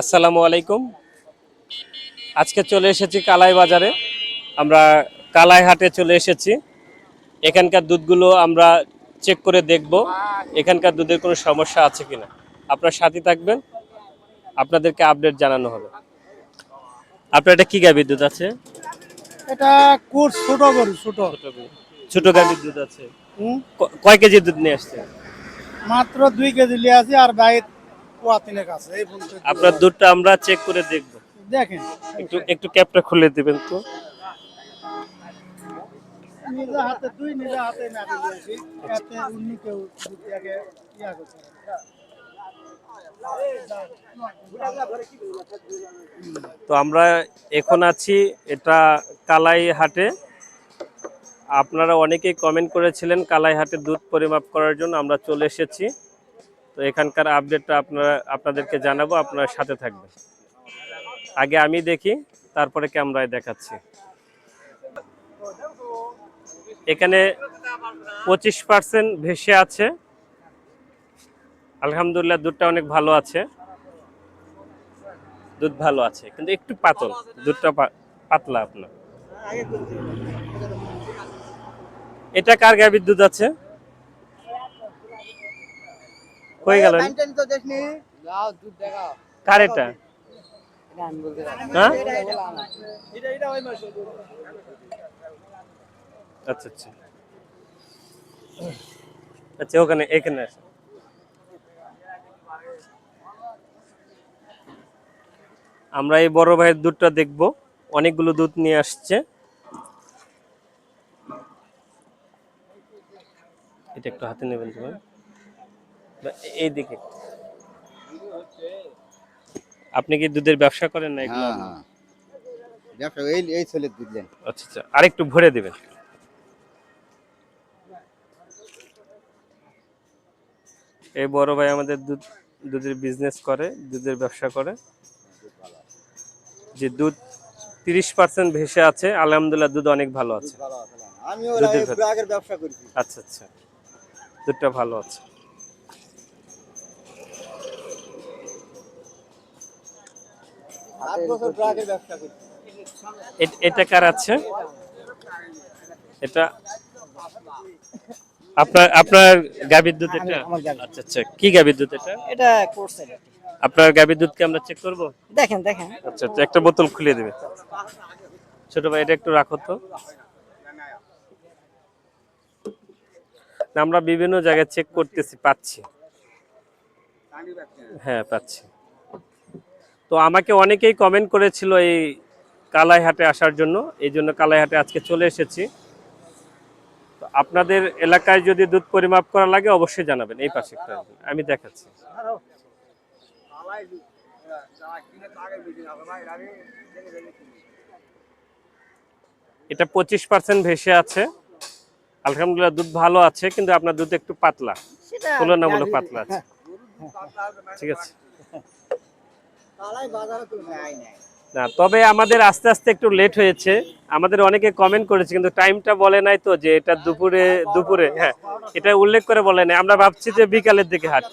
আসসালামু আলাইকুম। আজকে চলে এসেছি কালাই বাজারে আমরা কালাই হাটে চলে এসেছি। এখানকার দুধগুলো আমরা চেক করে দেখব এখানকার দুধের কোনো সমস্যা আছে কিনা। আপনার সাথে থাকবেন আপনাদেরকে আপডেট জানানো হবে। আপনার এটা কি গাভীর দুধ আছে? এটা কোর্স ছোট গরু ছোট। ছোট গাভীর দুধ আছে। কয় কেজি দুধ নিয়ে আসছে মাত্র দুই কেজি নিয়ে আছে আর বাইর পোয়া এই আপনার দুধটা আমরা চেক করে দেখব। দেখেন। একটু একটু ক্যাপটা খুলে দিবেন তো। নিজে হাতে দুই নিজে হাতে নাড়ি দিয়েছি এতে উনি কেউ দুধটাকে ইয়া করছে তো আমরা এখন আছি এটা কালাই হাটে আপনারা অনেকেই কমেন্ট করেছিলেন কালাই হাটে দুধ পরিমাপ করার জন্য। আমরা চলে এসেছি। তো এখানকার আপডেটটা আপনারা, আপনাদেরকে জানাব, আপনারা সাথে থাকবেন। আগে আমি দেখি, তারপরে ক্যামেরায় দেখাচ্ছি। এখানে পঁচিশ পার্সেন্ট ভেসে আছে। আলহামদুলিল্লাহ, দুধটা অনেক ভালো আছে। দুধ ভালো আছে, কিন্তু একটু পাতল। দুধটা পাতলা আপনার। এটা কার গাভীর দুধ আছে? কই গেল। কার এটা হ্যাঁ? আচ্ছা আচ্ছা। আচ্ছা ওখানে এখানে। আমরা এই বড় ভাইয়ের দুধটা দেখব। অনেকগুলো দুধ নিয়ে আসছে। এটা একটু হাতে নেবেন তুমি এই দিকে। আপনি কি দুধের ব্যবসা করেন না এগুলো? হ্যাঁ হ্যাঁ। ব্যবসা এই এই ছেলে বুঝলেন আচ্ছা আচ্ছা। আরেকটু ভরে দিবেন। এই বড় ভাই আমাদের দুধ দুধের বিজনেস করে দুধের ব্যবসা করে। যে দুধ তিরিশ পার্সেন্ট ভেসে আছে আলহামদুলিল্লাহ দুধ অনেক ভালো আছে। আমি দুধের ব্যবসা করছি। আচ্ছা আচ্ছা। দুধটা ভালো আছে। এটা কার আছে? এটা আপনার আপনার গাভীর দুধ এটা? আচ্ছা আচ্ছা। কি গাভীর দুধ এটা? এটা কোর্স আপনার গাভীর দুধকে আমরা চেক করব? দেখেন দেখেন। আচ্ছা আচ্ছা একটা বোতল খুলে দেবে। ছোট ভাই এটা একটু রাখো তো। না, আমরা বিভিন্ন জায়গায় চেক করতেছি পাচ্ছি। হ্যাঁ পাচ্ছি। তো আমাকে অনেকেই কমেন্ট করেছিল এই কালাইহাটে আসার জন্য এই জন্য কালাইহাটে আজকে চলে এসেছি। তো আপনাদের এলাকায় যদি দুধ পরিমাপ করা লাগে অবশ্যই জানাবেন এই পাশে আমি দেখাচ্ছি। এটা পঁচিশ পার্সেন্ট ভেসে আছে। আলহামদুলিল্লাহ দুধ ভালো আছে কিন্তু আপনার দুধ একটু পাতলা তুলনামূলক পাতলা আছে। ঠিক আছে। না, তবে আমাদের আস্তে আস্তে একটু লেট হয়েছে। আমাদের অনেকে কমেন্ট করেছে, কিন্তু টাইমটা বলে নাই তো যে এটা দুপুরে দুপুরে হ্যাঁ এটা উল্লেখ করে বলে নাই। আমরা ভাবছি যে বিকালের দিকে হাট